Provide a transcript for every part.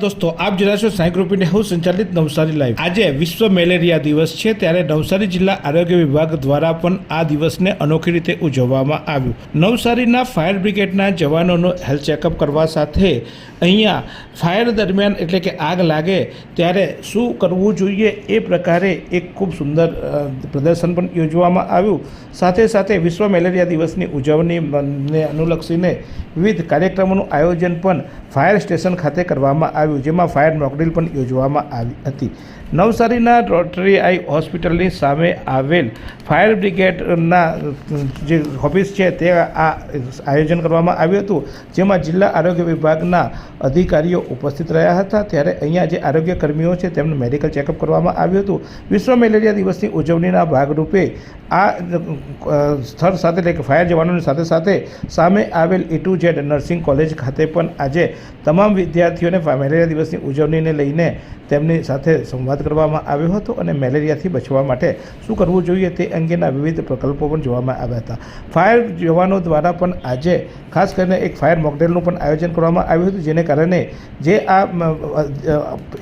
દોસ્તો, આપ જરા છો સાઈ સંચાલિત નવસારી લાઈવ આજે વિશ્વ મેલેરિયા દિવસ છે ત્યારે નવસારી જિલ્લા આરોગ્ય વિભાગ દ્વારા પણ આ દિવસને અનોખી રીતે ઉજવવામાં આવ્યું. નવસારીના ફાયર બ્રિગેડના જવાનોનો હેલ્થ ચેકઅપ કરવા સાથે અહીંયા ફાયર દરમિયાન એટલે કે આગ લાગે ત્યારે શું કરવું જોઈએ એ પ્રકારે એક ખૂબ સુંદર પ્રદર્શન પણ યોજવામાં આવ્યું. સાથે સાથે વિશ્વ મેલેરિયા દિવસની ઉજવણીને અનુલક્ષીને વિવિધ કાર્યક્રમોનું આયોજન પણ ફાયર સ્ટેશન ખાતે કરવામાં આવ્યું. જેમાં ફાયર મોકડ્રીલ પણ યોજવામાં આવી હતી. નવસારીના રોટરી આઈ હોસ્પિટલની સામે આવેલ ફાયર બ્રિગેડના જે ઓફિસ છે તે આ આયોજન કરવામાં આવ્યું હતું, જેમાં જિલ્લા આરોગ્ય વિભાગના અધિકારીઓ ઉપસ્થિત રહ્યા હતા. ત્યારે અહીંયા જે આરોગ્ય કર્મીઓ છે તેમનું મેડિકલ ચેકઅપ કરવામાં આવ્યું હતું. વિશ્વ મેલેરિયા દિવસની ઉજવણીના ભાગરૂપે આ સ્થળ સાથે એટલે કે ફાયર જવાનોની સાથે સાથે સામે આવેલ A to Z nursing college ખાતે પણ આજે તમામ વિદ્યાર્થીઓને ફા- મેલેરિયા દિવસની ઉજવણીને લઈને તેમની સાથે સંવાદ કરવામાં આવ્યો હતો અને મેલેરિયાથી બચવા માટે શું કરવું જોઈએ તે અંગેના વિવિધ પ્રકલ્પો પણ જોવામાં આવ્યા હતા. ફાયર જવાનો દ્વારા પણ આજે ખાસ કરીને એક ફાયર મોકડેલનું પણ આયોજન કરવામાં આવ્યું હતું, જેને કારણે જે આ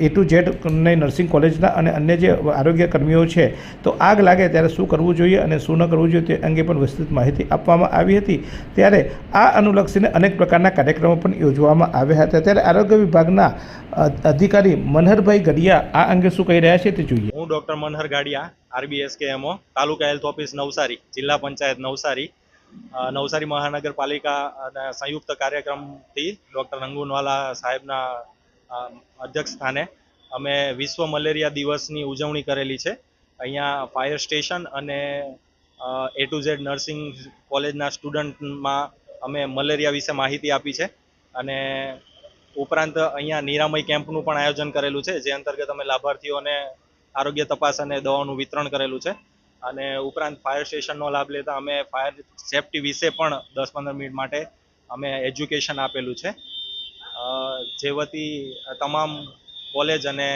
એ ટુ ઝેડ ને નર્સિંગ કોલેજના અને અન્ય જે આરોગ્ય કર્મીઓ છે, તો આગ લાગે ત્યારે શું કરવું જોઈએ અને શું ન કરવું જોઈએ તે અંગે પણ વિસ્તૃત માહિતી આપવામાં આવી હતી. ત્યારે આ અનુલક્ષીને અનેક પ્રકારના કાર્યક્રમો પણ યોજવામાં આવ્યા હતા. ત્યારે આરોગ્ય વિભાગના અધિકારી મનહરભાઈ ગડિયા આ અંગે શું કહી રહ્યા છે તે જોઈએ. હું ડૉક્ટર મનહર ગાડિયા, આરબીએસ કે તાલુકા હેલ્થ ઓફિસ નવસારી, જિલ્લા પંચાયત નવસારી નવસારી મહાનગરપાલિકા સંયુક્ત કાર્યક્રમથી ડૉક્ટર રંગુનવાલા સાહેબના અધ્યક્ષ સ્થાને અમે વિશ્વ મલેરિયા દિવસની ઉજવણી કરેલી છે. અહીંયા ફાયર સ્ટેશન અને એ ટુ ઝેડ નર્સિંગ કોલેજના સ્ટુડન્ટમાં અમે મલેરિયા વિશે માહિતી આપી છે. અને ઉપરાંત અહીંયા નિરામય કેમ્પનું પણ આયોજન કરેલું છે, જે અંતર્ગત અમે લાભાર્થીઓને આરોગ્ય તપાસ અને દવાનું વિતરણ કરેલું છે. અને ઉપરાંત ફાયર સ્ટેશનનો લાભ લેતા અમે ફાયર સેફટી વિશે પણ દસ પંદર મિનિટ માટે અમે એજ્યુકેશન આપેલું છે. જે વતી તમામ કોલેજ અને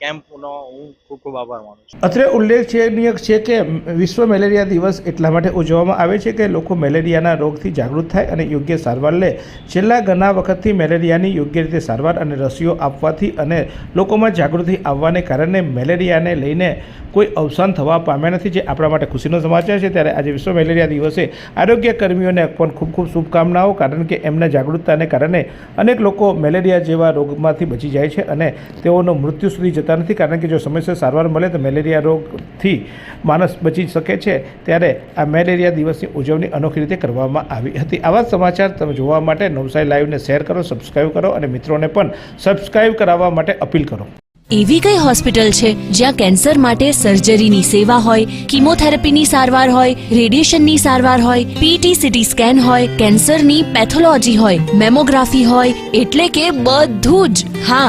કેમ્પનો હું ખૂબ ખૂબ આભાર માનું છું. અત્રે ઉલ્લેખનીય છે કે વિશ્વ મેલેરિયા દિવસ એટલા માટે ઉજવવામાં આવે છે કે લોકો મેલેરિયાના રોગથી જાગૃત થાય અને યોગ્ય સારવાર લે. છેલ્લા ઘણા વખતથી મેલેરિયાની યોગ્ય રીતે સારવાર અને રસીઓ આપવાથી અને લોકોમાં જાગૃતિ આવવાને કારણે મેલેરિયાને લઈને કોઈ અવસાન થવા પામ્યા નથી, જે આપણા માટે ખુશીનો સમાચાર છે. ત્યારે આજે વિશ્વ મેલેરિયા દિવસે આરોગ્ય કર્મીઓને પણ ખૂબ ખૂબ શુભકામનાઓ, કારણ કે એમના જાગૃતતાને કારણે અનેક લોકો મેલેરિયા જેવા રોગમાંથી બચી જાય છે અને તેઓનો મૃત્યુ સુધી જતા નથી કારણ કે જો સમયસર સારવાર મળે તો મેલેરિયા રોગથી માણસ બચી શકે છે ત્યારે આ મેલેરિયા દિવસની ઉજવણી અનોખી રીતે કરવામાં આવી હતી. આવા સમાચાર તમે જોવા માટે નવસારી લાઈવને શેર કરો, સબસ્ક્રાઈબ કરો અને મિત્રોને પણ સબસ્ક્રાઈબ કરાવવા માટે અપીલ કરો. એવી કઈ હોસ્પિટલ છે જ્યાં કેન્સર માટે સર્જરીની સેવા હોય, કિમોથેરાપીની સારવાર હોય, રેડિયેશનની સારવાર હોય પીટી સીટી સ્કેન હોય, કેન્સરની પેથોલોજી હોય, મેમોગ્રાફી હોય, એટલે કે બધું જ. હા